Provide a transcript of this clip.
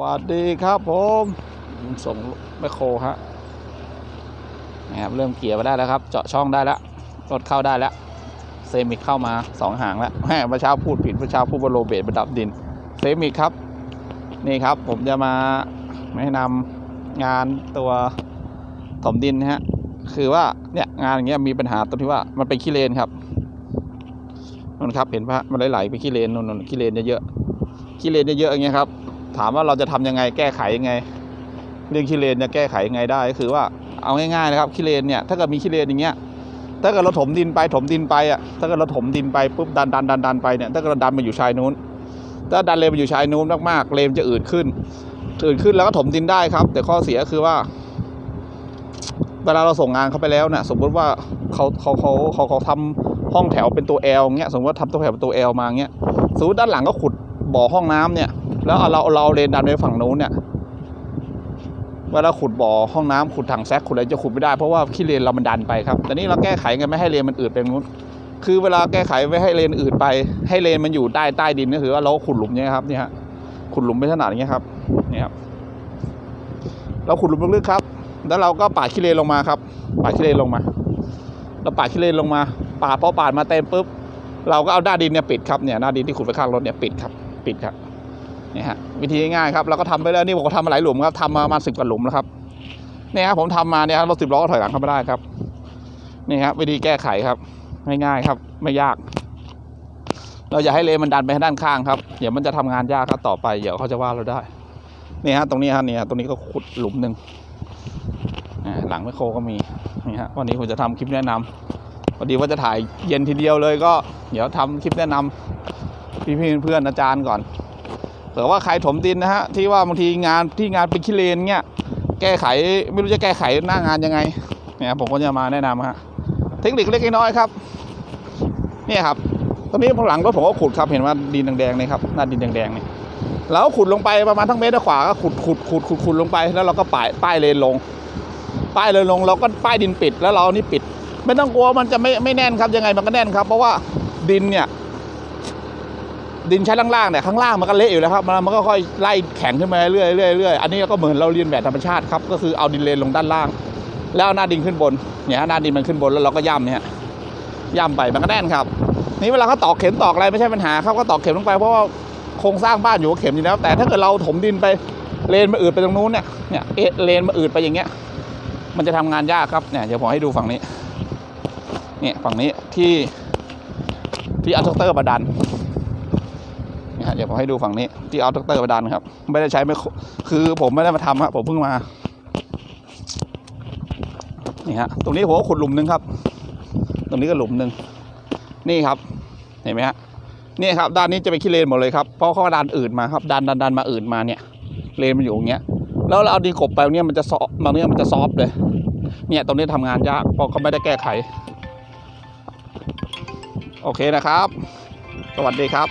วัสดีครับผมส่งแมคโครฮะนะครับเริ่มเกี่ยร์มาได้แล้วครับ เจาะช่องได้แล้วรถเข้าได้แล้วเซมิกเข้ามาสองหางแล้วแหมเมื่อเช้าพูดผิดเมื่อเช้าพูดว่าโรเบตประดับดินเซมิกครับ นี่ครับผมจะมาแนะนำงานตัวถมดินนะฮะคือว่าเนี่ยงานอย่างเงี้ยมีปัญหาตรงที่ว่ามันเป็นขี้เลนครับนั่นครับเห็นปะมันไหลๆไปขี้เลนนู่นขี้เลนเยอะๆขี้เลนเยอะๆอย่างเงี้ยครับ ถามว่าเราจะทำยังไงแก้ไขยังไง เรื่องขี้เลนจะแก้ไขยังไงได้ก็คือว่าเอาง่ายๆนะครับขี้เลนเนี่ยถ้าเกิดมีขี้เลนอย่างเงี้ยถ้าเกิดเราถมดินไปถมดินไปอะถ้าเกิดเราถมดินไปปุ๊บดันดันดันดันไปเนี่ยถ้าเกิดเราดันมาอยู่ชายนู้น ถ้าดันเลนมาอยู่ชายนู้นมากๆเลนจะอืดขึ้นอืดขึ้นแล้วก็ถมดินได้ครับ แต่ข้อเสียคือว่า เวลาเราส่งงานเขาไปแล้วเนี่ยสมมติว่าเขาเขาเขาเขาเขาทำห้องแถวเป็นตัว L เงี้ยสมมติว่าทำตัวแถวเป็นตัว L มาเงี้ยสมมติด้านหลังก็ขุดบ่อห้องน้ำเนี่ย แล้วเอาเราเราเลนดันไปฝั่งนู้นเนี่ยเวลาขุดบ่อห้องน้ำขุดถังแซกขุดอะไรจะขุดไม่ได้เพราะว่าขี้เลนเรามันดันไปครับแต่นี่เราแก้ไขไงไม่ให้เลนมันอืดไปนู้นคือเวลาแก้ไขไม่ให้เลนอืดไป ให้เลนมันอยู่ใต้ใต้ดินก็คือว่าเราขุดหลุมเนี่ยครับนี่ฮะขุดหลุมไปขนาดนี้ครับนี่ครับเราขุดหลุมลึกๆครับ แล้วเราก็ปาดขี้เลนลงมาครับปาดขี้เลนลงมาเราปาดขี้เลนลงมาปาดพอปาดมาเต็มปุ๊บเราก็เอาหน้าดินเนี่ยปิดครับเนี่ยหน้าดินที่ขุดไปข้างรถเนี่ยปิดครับ ปิดครับ นี่ยฮะวิธีง่ายครับเราก็ทำไปแล้วนี่ผมก็ทำมาหลายหลุมครับทำมาประมาณสิบกว่าหลุมแล้วครับเนี่ยครับผมทำมาเนี่ยรถสิบล้อก็ถอยหลังเข้าม่ได้ครับนี่ครับวิธีแก้ไขครับง่ายๆครับ ไม่ยาก เราอย่าให้เลนมันดันไปด้านข้างครับเดี๋ยวมันจะทำงานยากครับต่อไปเดี๋ยวเขาจะว่าเราได้นี่ฮะตรงนี้ฮะเนี่ยตรงนี้ก็ขุดหลุมหนึ่งหลังไมโครก็มีนี่ฮะวันนี้ผมจะทำคลิปแนะนำพอดีว่าจะถ่ายเย็นทีเดียวเลยก็ เดี๋ยวทำคลิปแนะนำพี่ๆเพื่อนๆอาจารย์ก่อน เผื่อว่าใครถมดินนะฮะที่ว่าบางทีงานที่งานเป็นขี้เลนเงี้ยแก้ไขไม่รู้จะแก้ไขหน้างานยังไงเนี่ยผมก็จะมาแนะนำฮะเทคนิคเล็กน้อยครับเนี่ยครับตรงนี้พอหลังรถผมก็ขุดครับเห็นว่าดินแดงๆนี่ครับหน้าดินแดงๆนี่แล้วขุดลงไปประมาณทั้งเมตรขวาก็ขุดขุดขุดขุดขุดลงไปแล้วเราก็ป้ายป้ายเลนลง ป้ายเลยลงเราก็ป้ายดินปิดแล้วเรานี่ปิด ไม่ต้องกลัวมันจะไม่ไม่แน่นครับยังไงมันก็แน่นครับ เพราะว่าดินเนี่ย ดินชั้นล่างๆเนี่ยข้างล่างมันก็เละอยู่แล้วครับมันมันก็ค่อยไล่แข็งขึ้นมาเรื่อยๆเรื่อยๆอันนี้ก็เหมือนเราเรียนแบบธรรมชาติครับก็คือเอาดินเลนลงด้านล่าง แล้วหน้าดินขึ้นบนเนี่ยหน้าดินมันขึ้นบนแล้วเราก็ย่ำเนี่ยย่ำไปมันก็แน่นครับ นี่เวลาเขาตอกเข็มตอกอะไรไม่ใช่ปัญหาครับก็ตอกเข็มลงไปเพราะว่าโครงสร้างบ้านอยู่กับเข็มอยู่แล้ว แต่ถ้าเกิดเราถมดินไปเลนมาอืดไปตรงนู้นเนี่ยเนี่ยเอะเลนมาอืดไปอย่างเงี้ย มันจะทำงานยากครับเนี่ยเดี๋ยวผมให้ดูฝั่งนี้เนี่ยฝั่งนี้ที่ที่เอาแท็กเตอร์มาดัน เดี๋ยวผมให้ดูฝั่งนี้ที่เอาแท็กเตอร์มาดันครับ ไม่ได้ใช้ไม่คือผมไม่ได้มาทำครับผมเพิ่งมา นี่ฮะตรงนี้ผมก็ขุดหลุมหนึงครับ ตรงนี้ก็หลุมหนึ่งนี่ครับ เห็นไหมฮะนี่ครับด้านนี้จะเป็นขี้เลนหมดเลยครับเพราะเขาดันอื่นมาครับดันดันดันมาอื่นมาเนี่ย เลนมันอยู่อย่างเงี้ยแล้วเราเอาดินกบไปเนี้ยมันจะซอฟบางเนี้ยมันจะซอฟเลย เนี่ยตรงนี้ทำงานยากเพราะเขาไม่ได้แก้ไข โอเคนะครับ สวัสดีครับ